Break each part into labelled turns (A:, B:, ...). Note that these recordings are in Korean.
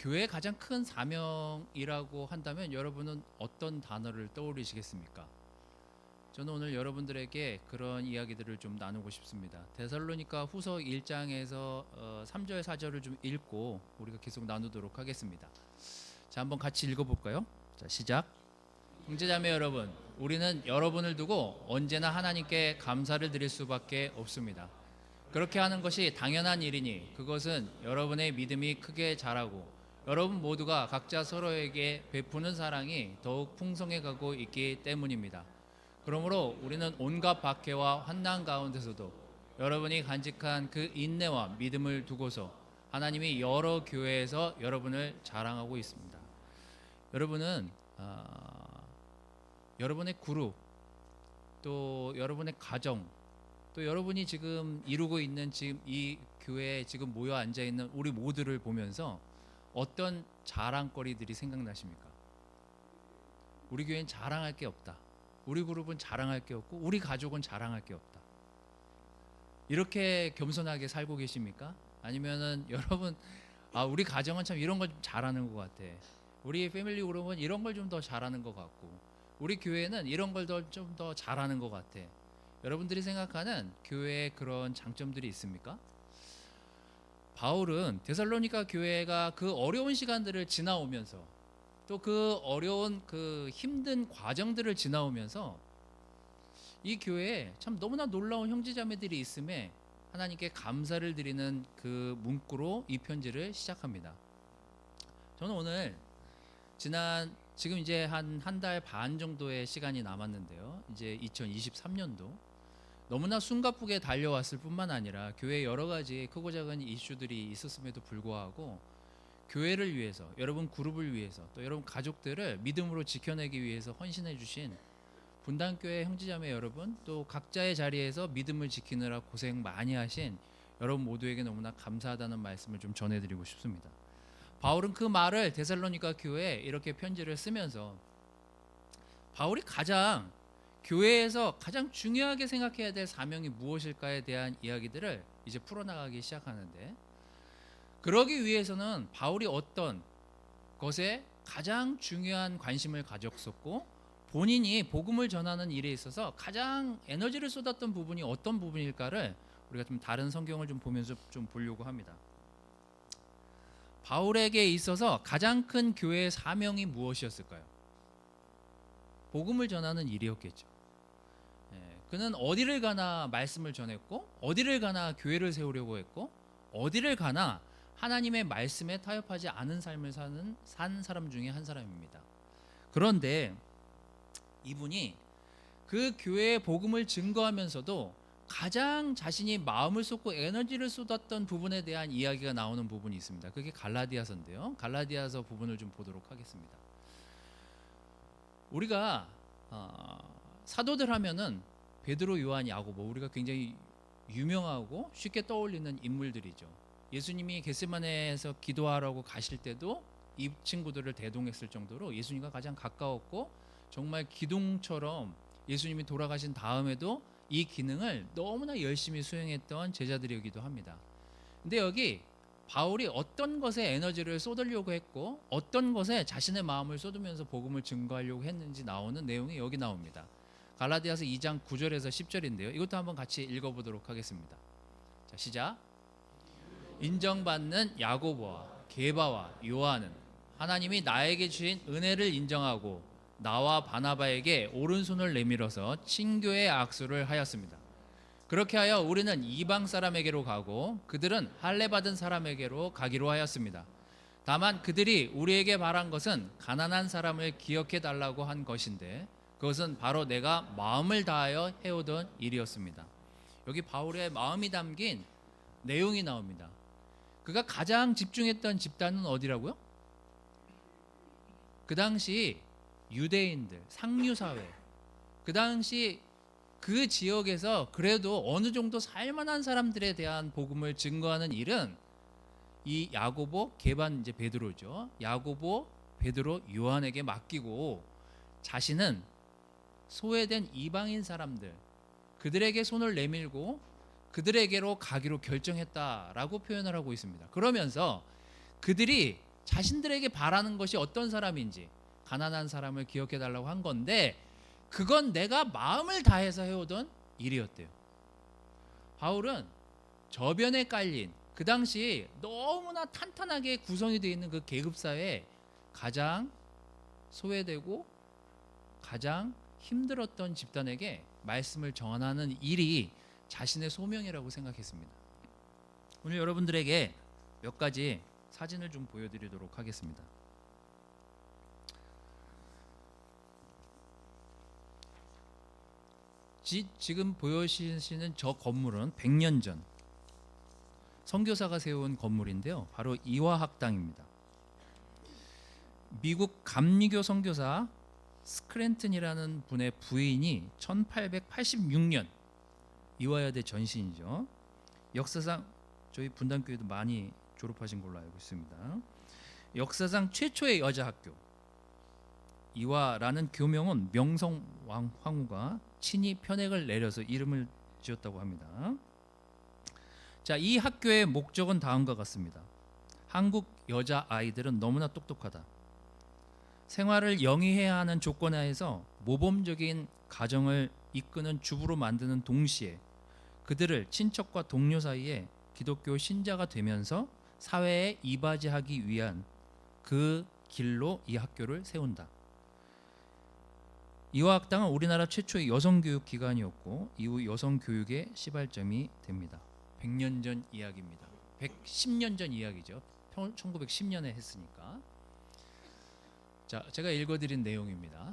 A: 교회의 가장 큰 사명이라고 한다면 여러분은 어떤 단어를 떠올리시겠습니까? 저는 오늘 여러분들에게 그런 이야기들을 좀 나누고 싶습니다. 데살로니가 후서 1장에서 어, 3절 4절을 좀 읽고 우리가 계속 나누도록 하겠습니다. 자, 한번 같이 읽어 볼까요? 자, 시작. 형제자매 여러분, 우리는 여러분을 두고 언제나 하나님께 감사를 드릴 수밖에 없습니다. 그렇게 하는 것이 당연한 일이니 그것은 여러분의 믿음이 크게 자라고 여러분 모두가 각자 서로에게 베푸는 사랑이 더욱 풍성해 가고 있기 때문입니다. 그러므로 우리는 온갖 박해와 환난 가운데서도 여러분이 간직한 그 인내와 믿음을 두고서 하나님이 여러 교회에서 여러분을 자랑하고 있습니다. 여러분은 아, 여러분의 그룹 또 여러분의 가정 또 여러분이 지금 이루고 있는 지금 이 교회에 지금 모여 앉아 있는 우리 모두를 보면서 어떤 자랑거리들이 생각나십니까? 우리 교회는 자랑할 게 없다. 우리 그룹은 자랑할 게 없고 우리 가족은 자랑할 게 없다. 이렇게 겸손하게 살고 계십니까? 아니면은 여러분 아 우리 가정은 참 이런 걸좀 잘하는 것 같아. 우리 패밀리 그룹은 이런 걸 좀 더 잘하는 것 같고 우리 교회는 이런 걸 좀더 잘하는 것 같아. 여러분들이 생각하는 교회에 그런 장점들이 있습니까? 바울은 데살로니가 교회가 그 어려운 시간들을 지나오면서 또 그 어려운 그 힘든 과정들을 지나오면서 이 교회에 참 너무나 놀라운 형제자매들이 있음에 하나님께 감사를 드리는 그 문구로 이 편지를 시작합니다. 저는 오늘 지난 지금 이제 한 한 달 반 정도의 시간이 남았는데요. 이제 2023년도 너무나 숨가쁘게 달려왔을 뿐만 아니라 교회 여러 가지 크고 작은 이슈들이 있었음에도 불구하고 교회를 위해서 여러분 그룹을 위해서 또 여러분 가족들을 믿음으로 지켜내기 위해서 헌신해 주신 분당교회 형제자매 여러분 또 각자의 자리에서 믿음을 지키느라 고생 많이 하신 여러분 모두에게 너무나 감사하다는 말씀을 좀 전해드리고 싶습니다. 바울은 그 말을 데살로니가 교회에 이렇게 편지를 쓰면서 바울이 가장 교회에서 가장 중요하게 생각해야 될 사명이 무엇일까에 대한 이야기들을 이제 풀어나가기 시작하는데 그러기 위해서는 바울이 어떤 것에 가장 중요한 관심을 가졌었고 본인이 복음을 전하는 일에 있어서 가장 에너지를 쏟았던 부분이 어떤 부분일까를 우리가 좀 다른 성경을 좀 보면서 좀 보려고 합니다. 바울에게 있어서 가장 큰 교회의 사명이 무엇이었을까요? 복음을 전하는 일이었겠죠. 예, 그는 어디를 가나 말씀을 전했고 어디를 가나 교회를 세우려고 했고 어디를 가나 하나님의 말씀에 타협하지 않은 삶을 사는 산 사람 중에 한 사람입니다. 그런데 이분이 그 교회의 복음을 증거하면서도 가장 자신이 마음을 쏟고 에너지를 쏟았던 부분에 대한 이야기가 나오는 부분이 있습니다. 그게 갈라디아서인데요. 갈라디아서 부분을 좀 보도록 하겠습니다. 우리가 어, 사도들 하면은 베드로, 요한, 야고보 우리가 굉장히 유명하고 쉽게 떠올리는 인물들이죠. 예수님이 겟세마네에서 기도하라고 가실 때도 이 친구들을 대동했을 정도로 예수님과 가장 가까웠고 정말 기둥처럼 예수님이 돌아가신 다음에도 이 기능을 너무나 열심히 수행했던 제자들이기도 합니다. 근데 여기 바울이 어떤 것에 에너지를 쏟으려고 했고 어떤 것에 자신의 마음을 쏟으면서 복음을 증거하려고 했는지 나오는 내용이 여기 나옵니다. 갈라디아서 2장 9절에서 10절인데요. 이것도 한번 같이 읽어보도록 하겠습니다. 자, 시작. 인정받는 야고보와 게바와 요한은 하나님이 나에게 주신 은혜를 인정하고 나와 바나바에게 오른손을 내밀어서 친교의 악수를 하였습니다. 그렇게 하여 우리는 이방 사람에게로 가고 그들은 할례 받은 사람에게로 가기로 하였습니다. 다만 그들이 우리에게 바란 것은 가난한 사람을 기억해 달라고 한 것인데 그것은 바로 내가 마음을 다하여 해오던 일이었습니다. 여기 바울의 마음이 담긴 내용이 나옵니다. 그가 가장 집중했던 집단은 어디라고요? 그 당시 유대인들, 상류 사회. 그 당시 그 지역에서 그래도 어느 정도 살만한 사람들에 대한 복음을 증거하는 일은 이 야고보 개반 이제 베드로죠. 야고보 베드로 요한에게 맡기고 자신은 소외된 이방인 사람들 그들에게 손을 내밀고 그들에게로 가기로 결정했다라고 표현을 하고 있습니다. 그러면서 그들이 자신들에게 바라는 것이 어떤 사람인지 가난한 사람을 기억해 달라고 한 건데 그건 내가 마음을 다해서 해오던 일이었대요. 바울은 저변에 깔린 그 당시 너무나 탄탄하게 구성이 되어 있는 그 계급 사회에 가장 소외되고 가장 힘들었던 집단에게 말씀을 전하는 일이 자신의 소명이라고 생각했습니다. 오늘 여러분들에게 몇 가지 사진을 좀 보여드리도록 하겠습니다. 지, 지금 보여주시는 저 건물은 100년 전 선교사가 세운 건물인데요. 바로 이화학당입니다. 미국 감리교 선교사 스크랜튼이라는 분의 부인이 1886년 이화여대 전신이죠. 역사상 저희 분단교회도 많이 졸업하신 걸로 알고 있습니다. 역사상 최초의 여자 학교 이화라는 교명은 명성 왕 황후가 친히 편액을 내려서 이름을 지었다고 합니다. 자, 이 학교의 목적은 다음과 같습니다. 한국 여자 아이들은 너무나 똑똑하다. 생활을 영위해야 하는 조건 하에서 모범적인 가정을 이끄는 주부로 만드는 동시에 그들을 친척과 동료 사이에 기독교 신자가 되면서 사회에 이바지하기 위한 그 길로 이 학교를 세운다. 이화 학당은 우리나라 최초의 여성 교육 기관이었고 이후 여성 교육의 시발점이 됩니다. 100년 전 이야기입니다. 110년 전 이야기죠. 1910년에 했으니까. 자, 제가 읽어드린 내용입니다.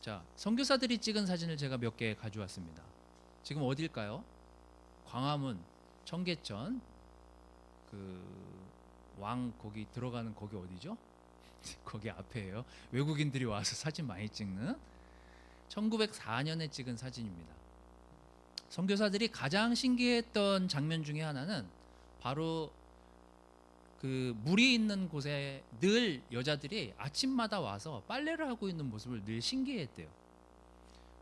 A: 자, 선교사들이 찍은 사진을 제가 몇 개 가져왔습니다. 지금 어딜까요? 광화문, 청계천, 그 왕 거기 들어가는 거기 어디죠? 거기 앞에예요. 외국인들이 와서 사진 많이 찍는 1904년에 찍은 사진입니다. 선교사들이 가장 신기했던 장면 중에 하나는 바로 그 물이 있는 곳에 늘 여자들이 아침마다 와서 빨래를 하고 있는 모습을 늘 신기했대요.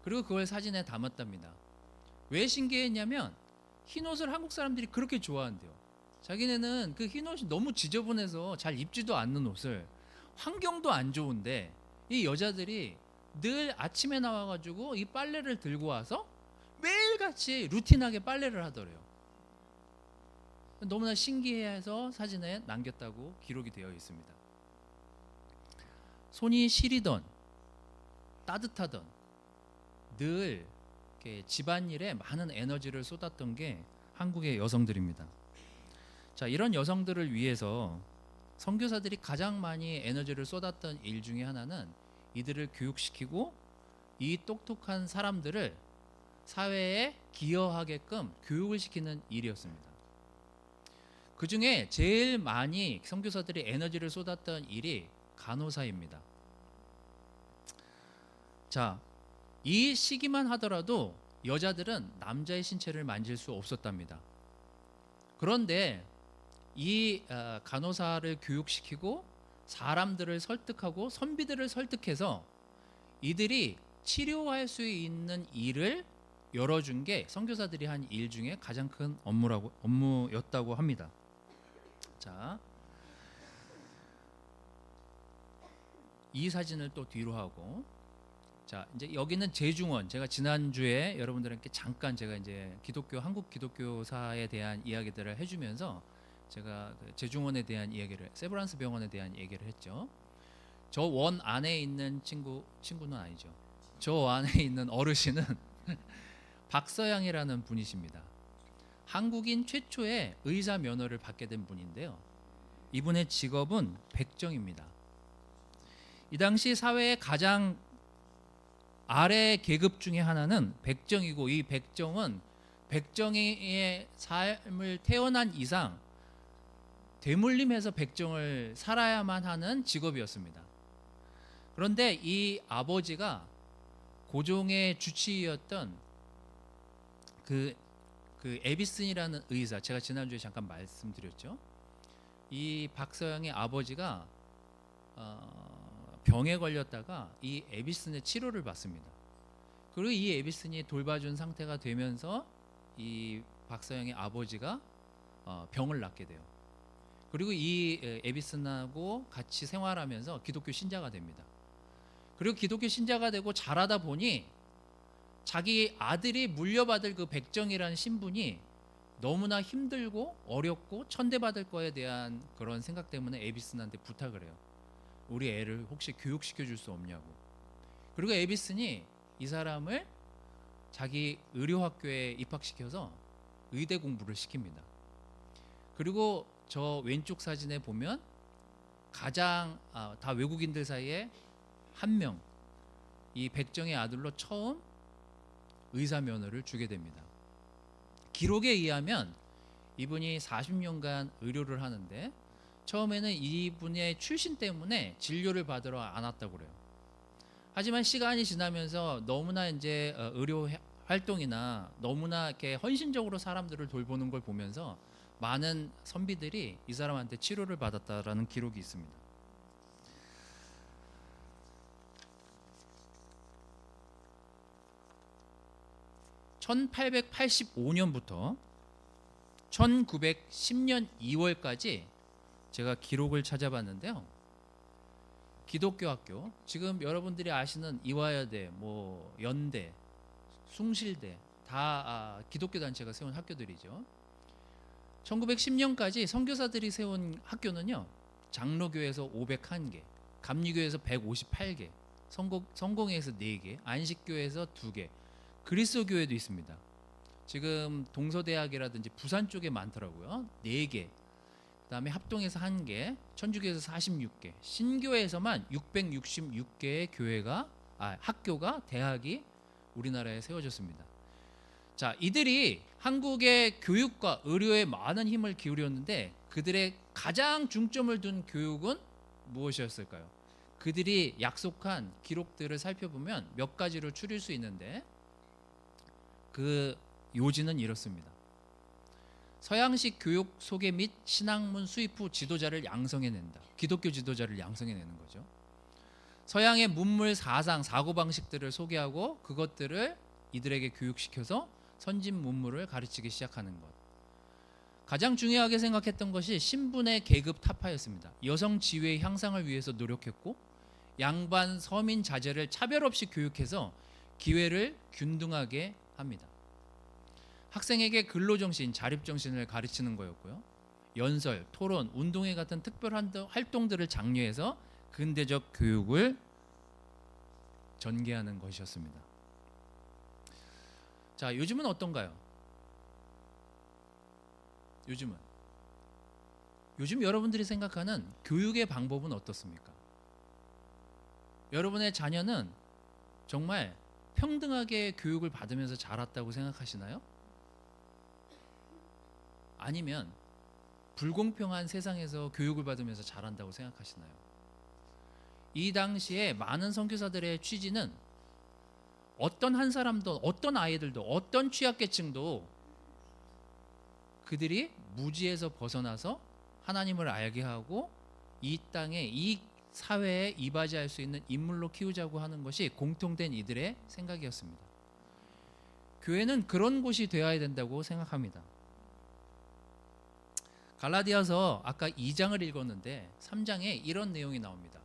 A: 그리고 그걸 사진에 담았답니다. 왜 신기했냐면 흰 옷을 한국 사람들이 그렇게 좋아한대요. 자기네는 그 흰 옷이 너무 지저분해서 잘 입지도 않는 옷을 환경도 안 좋은데 이 여자들이 늘 아침에 나와가지고 이 빨래를 들고 와서 매일같이 루틴하게 빨래를 하더래요. 너무나 신기해서 사진에 남겼다고 기록이 되어 있습니다. 손이 시리던 따뜻하던 늘 집안일에 많은 에너지를 쏟았던 게 한국의 여성들입니다. 자, 이런 여성들을 위해서 선교사들이 가장 많이 에너지를 쏟았던 일 중에 하나는 이들을 교육시키고 이 똑똑한 사람들을 사회에 기여하게끔 교육을 시키는 일이었습니다. 그 중에 제일 많이 선교사들이 에너지를 쏟았던 일이 간호사입니다. 자, 이 시기만 하더라도 여자들은 남자의 신체를 만질 수 없었답니다. 그런데 이 어, 간호사를 교육시키고 사람들을 설득하고 선비들을 설득해서 이들이 치료할 수 있는 일을 열어준 게 선교사들이 한 일 중에 가장 큰 업무라고 업무였다고 합니다. 자, 이 사진을 또 뒤로 하고 자 이제 여기는 제중원 제가 지난 주에 여러분들께 잠깐 제가 이제 기독교 한국 기독교사에 대한 이야기들을 해주면서 제가 그 제중원에 대한 이야기를 세브란스 병원에 대한 얘기를 했죠. 저 원 안에 있는 친구 친구는 아니죠. 저 안에 있는 어르신은 박서양이라는 분이십니다. 한국인 최초의 의사 면허를 받게 된 분인데요. 이분의 직업은 백정입니다. 이 당시 사회의 가장 아래 계급 중에 하나는 백정이고 이 백정은 백정의 삶을 태어난 이상 되물림해서 백정을 살아야만 하는 직업이었습니다. 그런데 이 아버지가 고종의 주치의였던 그, 그 에비슨이라는 의사, 제가 지난주에 잠깐 말씀드렸죠. 이 박서영의 아버지가 어, 병에 걸렸다가 이 에비슨의 치료를 받습니다. 그리고 이 에비슨이 돌봐준 상태가 되면서 이 박서영의 아버지가 어, 병을 낫게 돼요. 그리고 이 에, 에비슨하고 같이 생활하면서 기독교 신자가 됩니다. 그리고 기독교 신자가 되고 자라다 보니 자기 아들이 물려받을 그 백정이라는 신분이 너무나 힘들고 어렵고 천대받을 거에 대한 그런 생각 때문에 에비슨한테 부탁을 해요. 우리 애를 혹시 교육시켜 줄 수 없냐고. 그리고 에비슨이 이 사람을 자기 의료학교에 입학시켜서 의대 공부를 시킵니다. 그리고 저 왼쪽 사진에 보면 가장 아, 다 외국인들 사이에 한 명 이 백정의 아들로 처음 의사 면허를 주게 됩니다. 기록에 의하면 이분이 40년간 의료를 하는데 처음에는 이분의 출신 때문에 진료를 받으러 안 왔다고 그래요. 하지만 시간이 지나면서 너무나 이제 어, 의료 해- 활동이나 너무나 이렇게 헌신적으로 사람들을 돌보는 걸 보면서 많은 선비들이 이 사람한테 치료를 받았다라는 기록이 있습니다. (1885년부터) (1910년 2월까지) 제가 기록을 찾아봤는데요. 기독교 학교 지금 여러분들이 아시는 이화여대, 뭐 연대, 숭실대 다 아, 기독교 단체가 세운 학교들이죠. 1910년까지 선교사들이 세운 학교는요. 장로교에서 501개, 감리교에서 158개, 성공, 성공회에서 4개, 안식교에서 2개, 그리스도교회도 있습니다. 지금 동서대학이라든지 부산 쪽에 많더라고요. 4개. 그다음에 합동에서 1개, 천주교에서 46개, 신교에서만 666개의 교회가 아, 학교가 대학이 우리나라에 세워졌습니다. 자, 이들이 한국의 교육과 의료에 많은 힘을 기울였는데 그들의 가장 중점을 둔 교육은 무엇이었을까요? 그들이 약속한 기록들을 살펴보면 몇 가지로 추릴 수 있는데 그 요지는 이렇습니다. 서양식 교육 소개 및 신학문 수입 후 지도자를 양성해낸다. 기독교 지도자를 양성해내는 거죠. 서양의 문물 사상 사고 방식들을 소개하고 그것들을 이들에게 교육시켜서 선진 문물을 가르치기 시작하는 것. 가장 중요하게 생각했던 것이 신분의 계급 타파였습니다. 여성 지위의 향상을 위해서 노력했고 양반 서민 자제를 차별 없이 교육해서 기회를 균등하게 합니다. 학생에게 근로 정신, 자립 정신을 가르치는 거였고요. 연설, 토론, 운동회 같은 특별 활동들을 장려해서 근대적 교육을 전개하는 것이었습니다. 자, 요즘은 어떤가요? 요즘은 요즘 여러분들이 생각하는 교육의 방법은 어떻습니까? 여러분의 자녀는 정말 평등하게 교육을 받으면서 자랐다고 생각하시나요? 아니면 불공평한 세상에서 교육을 받으면서 자란다고 생각하시나요? 이 당시에 많은 선교사들의 취지는 어떤 한 사람도 어떤 아이들도 어떤 취약계층도 그들이 무지에서 벗어나서 하나님을 알게 하고 이 땅에 이 사회에 이바지할 수 있는 인물로 키우자고 하는 것이 공통된 이들의 생각이었습니다. 교회는 그런 곳이 되어야 된다고 생각합니다. 갈라디아서 아까 2장을 읽었는데 3장에 이런 내용이 나옵니다.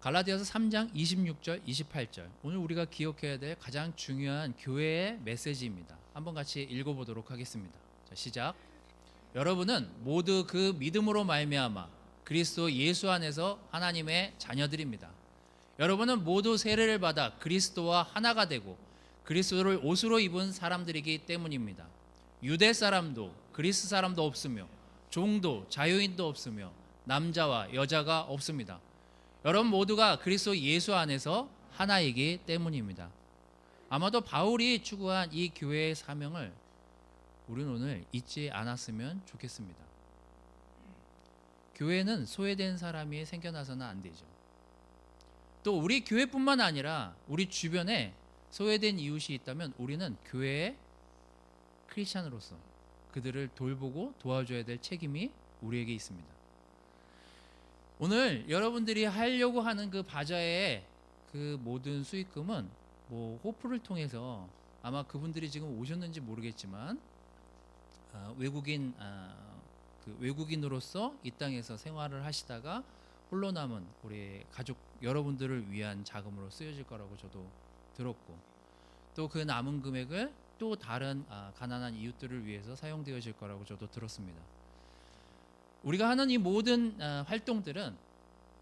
A: 갈라디아서 3장 26절, 28절. 오늘 우리가 기억해야 될 가장 중요한 교회의 메시지입니다. 한번 같이 읽어 보도록 하겠습니다. 자, 시작. 여러분은 모두 그 믿음으로 말미암아 그리스도 예수 안에서 하나님의 자녀들입니다. 여러분은 모두 세례를 받아 그리스도와 하나가 되고 그리스도를 옷으로 입은 사람들이기 때문입니다. 유대 사람도 그리스 사람도 없으며 종도 자유인도 없으며 남자와 여자가 없습니다. 여러분 모두가 그리스도 예수 안에서 하나이기 때문입니다. 아마도 바울이 추구한 이 교회의 사명을 우리는 오늘 잊지 않았으면 좋겠습니다. 교회는 소외된 사람이 생겨나서는 안 되죠. 또 우리 교회뿐만 아니라 우리 주변에 소외된 이웃이 있다면 우리는 교회의 크리스찬으로서 그들을 돌보고 도와줘야 될 책임이 우리에게 있습니다. 오늘 여러분들이 하려고 하는 그 바자의 그 모든 수익금은 뭐 호프를 통해서 아마 그분들이 지금 오셨는지 모르겠지만 아, 외국인 아, 그그 외국인으로서 이 땅에서 생활을 하시다가 홀로 남은 우리 가족 여러분들을 위한 자금으로 쓰여질 거라고 저도 들었고 또 그 남은 금액을 또 다른 아, 가난한 이웃들을 위해서 사용되어질 거라고 저도 들었습니다. 우리가 하는 이 모든 아, 활동들은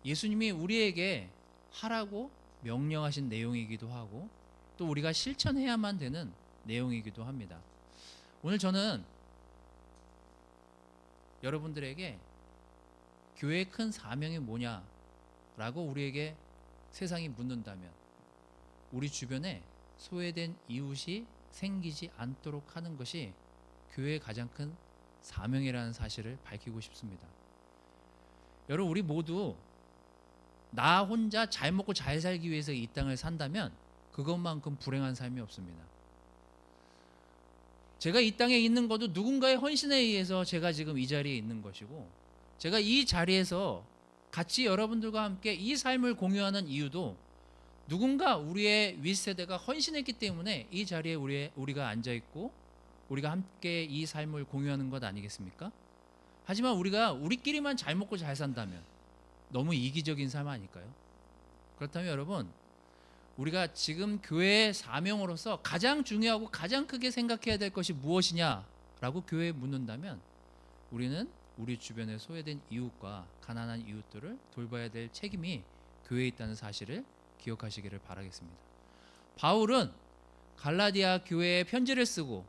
A: 예수님이 우리에게 하라고 명령하신 내용이기도 하고 또 우리가 실천해야만 되는 내용이기도 합니다. 오늘 저는 여러분들에게 교회의 큰 사명이 뭐냐라고 우리에게 세상이 묻는다면 우리 주변에 소외된 이웃이 생기지 않도록 하는 것이 교회의 가장 큰 사명이라는 사실을 밝히고 싶습니다. 여러분 우리 모두 나 혼자 잘 먹고 잘 살기 위해서 이 땅을 산다면 그것만큼 불행한 삶이 없습니다. 제가 이 땅에 있는 것도 누군가의 헌신에 의해서 제가 지금 이 자리에 있는 것이고 제가 이 자리에서 같이 여러분들과 함께 이 삶을 공유하는 이유도 누군가 우리의 윗세대가 헌신했기 때문에 이 자리에 우리, 우리가 앉아 있고 우리가 함께 이 삶을 공유하는 것 아니겠습니까? 하지만 우리가 우리끼리만 잘 먹고 잘 산다면 너무 이기적인 삶 아닐까요? 그렇다면 여러분 우리가 지금 교회의 사명으로서 가장 중요하고 가장 크게 생각해야 될 것이 무엇이냐라고 교회에 묻는다면 우리는 우리 주변에 소외된 이웃과 가난한 이웃들을 돌봐야 될 책임이 교회에 있다는 사실을 기억하시기를 바라겠습니다. 바울은 갈라디아 교회에 편지를 쓰고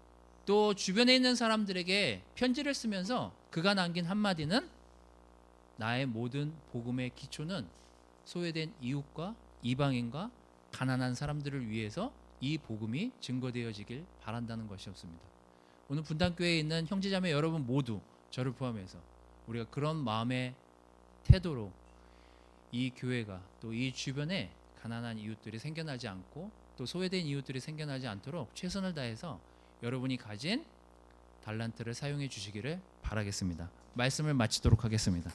A: 또 주변에 있는 사람들에게 편지를 쓰면서 그가 남긴 한마디는 나의 모든 복음의 기초는 소외된 이웃과 이방인과 가난한 사람들을 위해서 이 복음이 증거되어지길 바란다는 것이었습니다. 오늘 분당교회에 있는 형제자매 여러분 모두 저를 포함해서 우리가 그런 마음의 태도로 이 교회가 또 이 주변에 가난한 이웃들이 생겨나지 않고 또 소외된 이웃들이 생겨나지 않도록 최선을 다해서 여러분이 가진 달란트를 사용해 주시기를 바라겠습니다. 말씀을 마치도록 하겠습니다.